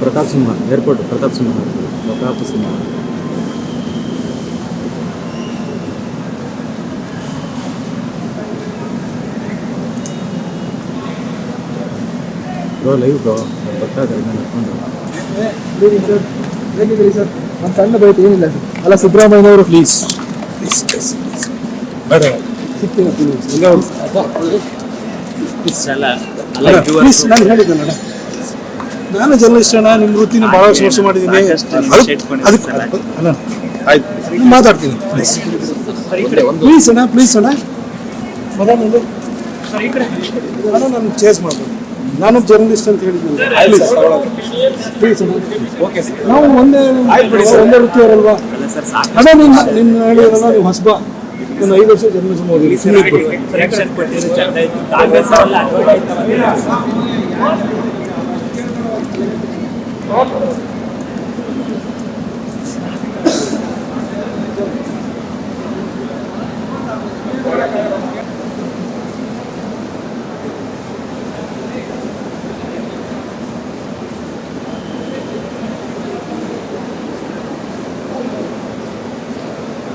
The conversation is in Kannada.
Pratap Simha airport Pratap Simha Pratap Simha bro live bro ಬರ್ತಾ Sir ಒಂದು ಸಣ್ಣ ಏನಿಲ್ಲ ಸರ್. ಅಲ್ಲ ಸಿದ್ದರಾಮಯ್ಯ ಅವರು ಪ್ಲೀಸ್ ಪ್ಲೀಸ್ ಪ್ಲೀಸ್ ಬೇಡ. ಸಿಗ್ತೀನಿ ಪ್ಲೀಸ್ ನಾನು ಹೇಳಿದ್ದಲ್ಲ ನಾನು ಜರ್ನಲಿಸ್ಟ್ ಅಣ್ಣ ನಿಮ್ಮ ವೃತ್ತಿನ ಭಾಳ ವರ್ಷ ಮಾಡಿದ್ದೀನಿ. ಅದಕ್ಕೆ ಅದಕ್ಕೆ ಅಲ್ಲ ಆಯ್ತು. ಮಾತಾಡ್ತೀನಿ. ಪ್ಲೀಸ್ ಪ್ಲೀಸ್ ಅಣ್ಣ ಪ್ಲೀಸ್ ಅಣ್ಣ. ಮೊದಲು ಅಣ್ಣ ನಾನು ಚೇಸ್ ಮಾಡ್ಬೋದು ನಾನು ಜರ್ನಲಿಸ್ಟ್ ಅಂತ ಹೇಳಿದ್ದೀನಿ ನಾವು ಒಂದೇ ಒಂದೇ ವೃತ್ತಿಯವರಲ್ವಾ? ಅದೇ ನಿನ್ನ ನಿನ್ನ ಹೇಳಿದ್ರಲ್ಲ ನೀವು ಹೊಸಬ. ನಾನು ಐದು ವರ್ಷ ಜರ್ನಲಿಸಮ್ ಓದಿದ್ದೀನಿ ಸುಮ್ಮನೆ